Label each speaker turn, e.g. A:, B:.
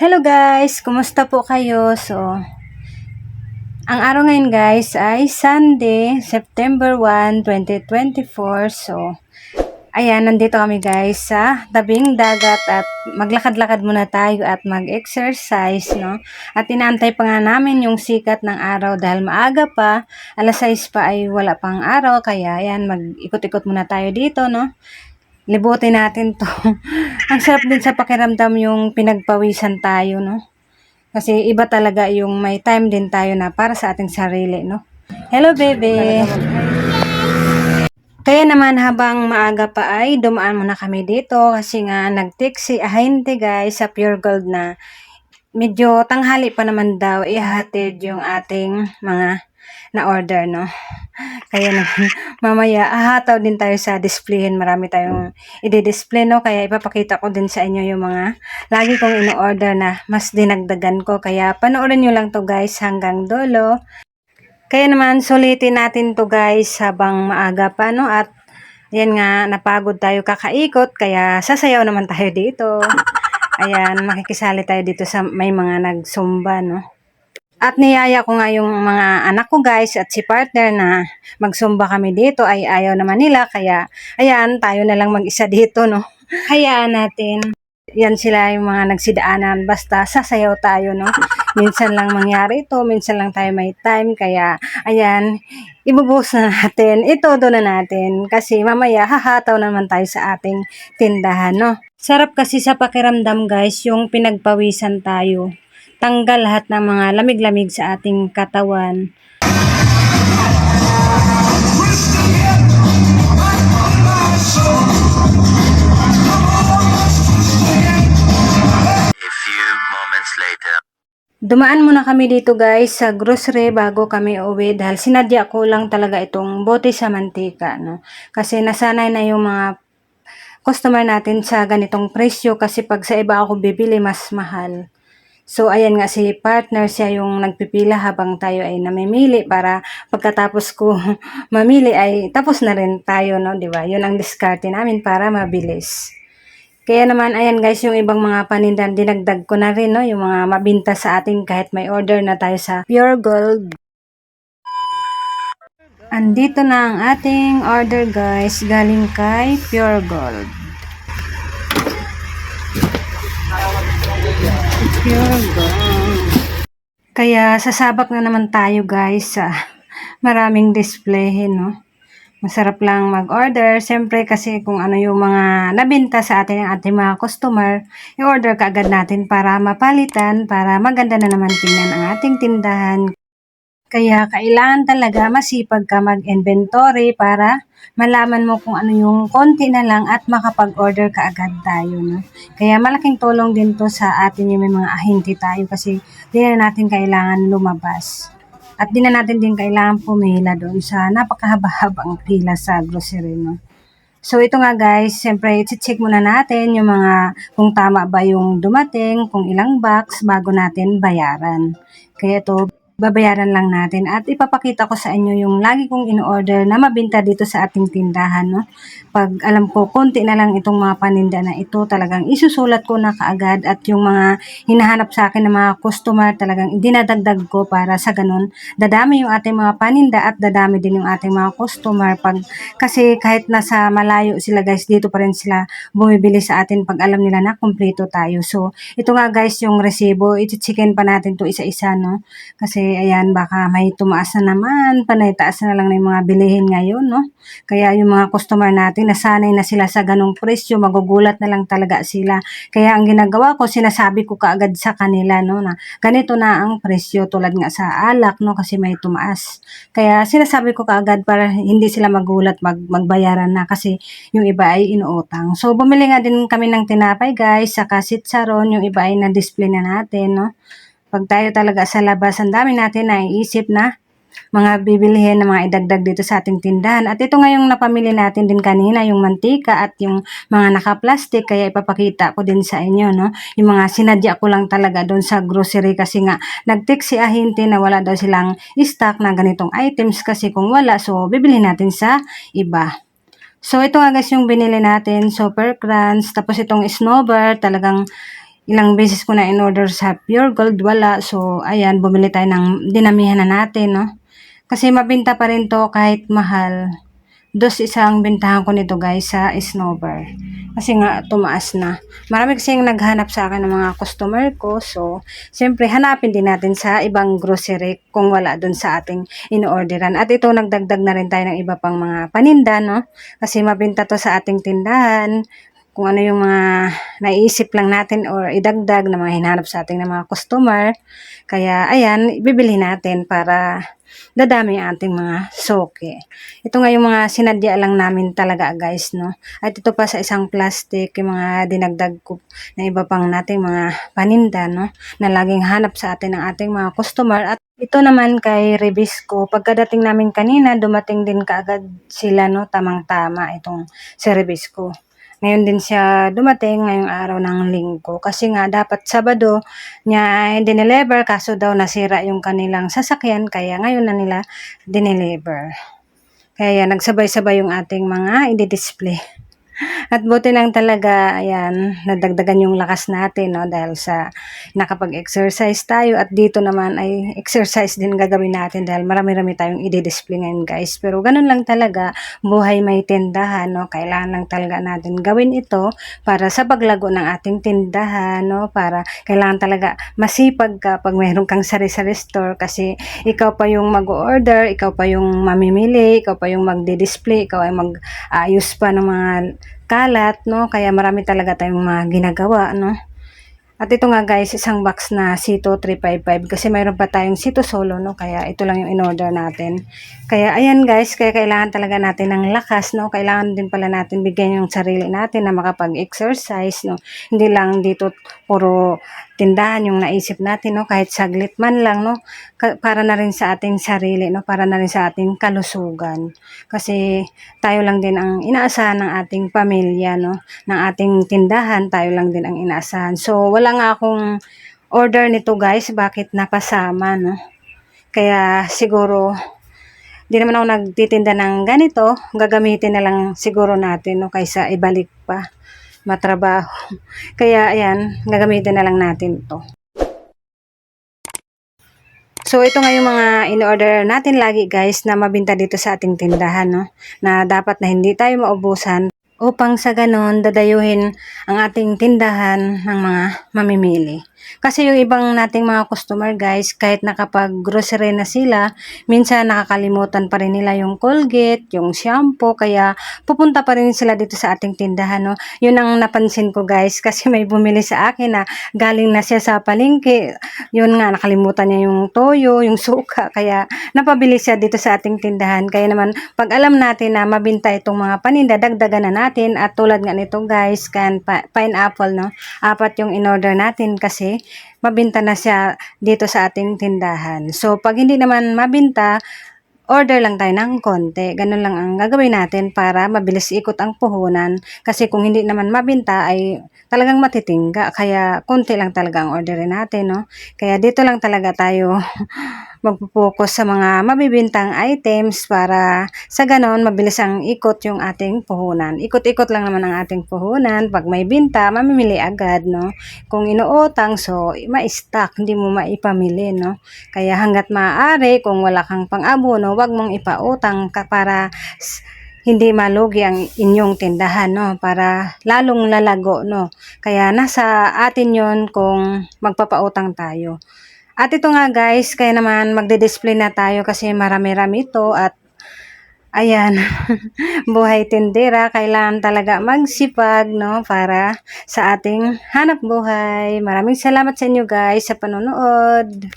A: Hello guys! Kumusta po kayo? So, ang araw ngayon guys ay Sunday, September 1, 2024. So, ayan, nandito kami guys sa tabing dagat at maglakad-lakad muna tayo at mag-exercise, no? At inaantay pa nga namin yung sikat ng araw dahil maaga pa, alas 6 pa ay wala pang araw, kaya ayan, mag-ikot-ikot muna tayo dito, no? Libutin natin to. Ang sarap din sa pakiramdam yung pinagpawisan tayo, no? Kasi iba talaga yung may time din tayo na para sa ating sarili, no? Hello, baby! Kaya naman habang maaga pa ay dumaan muna kami dito kasi nga nag-text si Ahente guys sa Pure Gold na medyo tanghali pa naman daw ihatid yung ating mga na-order, no? Kaya naman, mamaya, ahataw din tayo sa displayhin. Marami tayong i-display, no? Kaya ipapakita ko din sa inyo yung mga lagi kong ino-order na mas dinagdagan ko. Kaya panoorin nyo lang to guys hanggang dulo. Kaya naman, sulitin natin to guys habang maaga pa, no? At yan nga, napagod tayo kakaikot, kaya sasayaw naman tayo dito. Ayan, makikisali tayo dito sa may mga nagsumba, no? At niyaya ko nga yung mga anak ko guys at si partner na magsumba kami dito ay ayaw naman nila kaya ayan tayo na lang mag-isa dito no. Hayaan natin. Yan sila yung mga nagsidaanan basta sasayaw tayo no. Minsan lang mangyari ito, minsan lang tayo may time kaya ayan ibubuhos na natin, itodo na natin kasi mamaya hahataw naman tayo sa ating tindahan no. Sarap kasi sa pakiramdam guys yung pinagpawisan tayo tanggal lahat ng mga lamig-lamig sa ating katawan. Dumaan muna kami dito guys sa grocery bago kami uwi dahil sinadya ko lang talaga itong bote sa mantika. No? Kasi nasanay na yung mga customer natin sa ganitong presyo kasi pag sa iba ako bibili mas mahal. So, ayan nga si partner siya yung nagpipila habang tayo ay namimili para pagkatapos ko mamili ay tapos na rin tayo, no? Ba? Yun ang diskarte namin para mabilis. Kaya naman, ayan guys, yung ibang mga panindan, dinagdag ko na rin, no? Yung mga mabinta sa atin kahit may order na tayo sa Pure Gold. Andito na ang ating order guys, galing kay Pure Gold. Pure Gold. Kaya sasabak na naman tayo guys sa maraming display, no? Masarap lang mag-order. Siyempre kasi kung ano yung mga nabinta sa atin ng ating mga customer, i-order ka agad natin para mapalitan, para maganda na naman tingnan ang ating tindahan. Kaya kailangan talaga masipag ka mag-inventory para malaman mo kung ano yung konti na lang at makapag-order ka agad tayo. No? Kaya malaking tulong din to sa atin yung may mga ahinti tayo kasi di na natin kailangan lumabas. At di na natin din kailangan pumila doon sa napakahaba-habang pila sa grocery. No? So ito nga guys, siyempre i-check muna natin yung mga kung tama ba yung dumating, kung ilang box bago natin bayaran. Kaya ito, babayaran lang natin at ipapakita ko sa inyo yung lagi kong in-order na mabinta dito sa ating tindahan. No? Pag alam ko, konti na lang itong mga paninda na ito, talagang isusulat ko na kaagad at yung mga hinahanap sa akin ng mga customer, talagang dinadagdag ko para sa ganun. Dadami yung ating mga paninda at dadami din yung ating mga customer. Pag, kasi kahit nasa malayo sila guys, dito pa rin sila bumibili sa atin pag alam nila na kumpleto tayo. So, ito nga guys yung resibo, iti-chicken pa natin to isa-isa, no? Kasi ayan, baka may tumaas na naman, panay taas na lang yung mga bilihin ngayon, no? Kaya yung mga customer natin, nasanay na sila sa ganong presyo, magugulat na lang talaga sila. Kaya ang ginagawa ko, sinasabi ko kaagad sa kanila, no, na ganito na ang presyo tulad nga sa alak, no, kasi may tumaas. Kaya sinasabi ko kaagad para hindi sila magulat mag, magbayaran na kasi yung iba ay inuutang. So, bumili nga din kami ng tinapay, guys, sa sitsaron, yung iba ay na-display na natin, no? Pag tayo talaga sa labas, ang dami natin na iisip na mga bibilihin na mga idagdag dito sa ating tindahan. At ito nga yung napamili natin din kanina, yung mantika at yung mga naka-plastic, kaya ipapakita ko din sa inyo, no? Yung mga sinadya ko lang talaga doon sa grocery kasi nga nag-text si Ahinti na wala daw silang stock na ganitong items kasi kung wala, so bibili natin sa iba. So, ito nga guys yung binili natin, Super Crunch, tapos itong Snowbird, talagang ilang beses ko na in-order sa Pure Gold, wala. So, ayan, bumili tayo ng dinamihan na natin, no? Kasi mabinta pa rin to kahit mahal. Dos isang bintahan ko nito guys sa Snowbar. Kasi nga tumaas na. Marami kasing naghanap sa akin ng mga customer ko. So, siyempre hanapin din natin sa ibang grocery kung wala dun sa ating in-orderan. At ito nagdagdag na rin tayo ng iba pang mga paninda, no? Kasi mabinta to sa ating tindahan kung ano yung mga naiisip lang natin or idagdag na mga hinanap sa ating ng mga customer. Kaya, ayan, bibili natin para dadami ang ating mga soke. Ito nga yung mga sinadya lang namin talaga guys, no? At ito pa sa isang plastic, yung mga dinagdag ko na iba pang nating mga paninda, no? Na laging hanap sa atin ng ating mga customer. At ito naman kay Rebisco, pagkadating namin kanina, dumating din kaagad sila, no? Tamang-tama itong si Rebisco. Ngayon din siya dumating ngayong araw ng linggo. Kasi nga dapat Sabado niya dineliver kaso daw nasira yung kanilang sasakyan kaya ngayon na nila dineliver. Kaya nagsabay-sabay yung ating mga i-display. At buti lang talaga, ayan, nadagdagan yung lakas natin, no, dahil sa nakapag-exercise tayo. At dito naman ay exercise din gagawin natin dahil marami-rami tayong i-display ngayon, guys. Pero ganun lang talaga, buhay may tindahan, no, kailangan lang talaga natin gawin ito para sa paglago ng ating tindahan, no, para kailangan talaga masipag ka pag mayroon kang sari-sari store. Kasi ikaw pa yung mag-order, ikaw pa yung mamimili, ikaw pa yung magdi-display, ikaw ay mag-ayos pa ng mga kalat, no? Kaya marami talaga tayong mga ginagawa, no? At ito nga guys, isang box na Sito 355 kasi mayroon pa tayong Sito Solo, no? Kaya ito lang yung in-order natin. Kaya ayan guys, kaya kailangan talaga natin ng lakas, no? Kailangan din pala natin bigyan yung sarili natin na makapag-exercise, no? Hindi lang dito puro tindahan yung naisip natin, no? Kahit saglit man lang, no? Para na rin sa ating sarili, no? Para na rin sa ating kalusugan. Kasi tayo lang din ang inaasahan ng ating pamilya, no? Ng ating tindahan, tayo lang din ang inaasahan. So, wala nga akong order nito guys, bakit napasama, no? Kaya siguro, di naman ako nagtitinda ng ganito, gagamitin na lang siguro natin, no? Kaysa ibalik pa matrabaho. Kaya, ayan, gagamitin na lang natin to. So, ito nga yung mga in-order natin lagi guys na mabinta dito sa ating tindahan, no? Na dapat na hindi tayo maubusan upang sa ganon dadayuhin ang ating tindahan ng mga mamimili. Kasi yung ibang nating mga customer guys, kahit nakapag-grocery na sila, minsan nakakalimutan pa rin nila yung Colgate, yung shampoo, kaya pupunta pa rin sila dito sa ating tindahan. No? Yun ang napansin ko guys, kasi may bumili sa akin na galing na siya sa palengke. Yun nga, nakalimutan niya yung toyo, yung suka, kaya napabili siya dito sa ating tindahan. Kaya naman, pag alam natin na mabinta itong mga paninda, dagdagan na natin. At tulad nga nito guys, kan pineapple, no? Apat yung in-order natin kasi mabinta na siya dito sa ating tindahan. So, pag hindi naman mabinta, order lang tayo ng konti. Ganun lang ang gagawin natin para mabilis ikot ang puhunan. Kasi kung hindi naman mabinta ay talagang matitingga. Kaya konti lang talaga ang orderin natin, no? Kaya dito lang talaga tayo magpo-focus sa mga mabibintang items para sa ganon mabilis ang ikot yung ating puhunan. Ikot-ikot lang naman ang ating puhunan. Pag may binta, mamimili agad, no? Kung inuutang, so ma-stock, hindi mo maipamili, no? Kaya hanggat maaari, kung wala kang pang-abono, wag mong ipautang ka para hindi malugi ang inyong tindahan, no? Para lalong lalago, no? Kaya nasa atin yon kung magpapautang tayo. At ito nga guys, kaya naman magde-display na tayo kasi marami-rami ito at ayan, buhay tindera, kailangan talaga magsipag, no, para sa ating hanap buhay. Maraming salamat sa inyo guys sa panonood.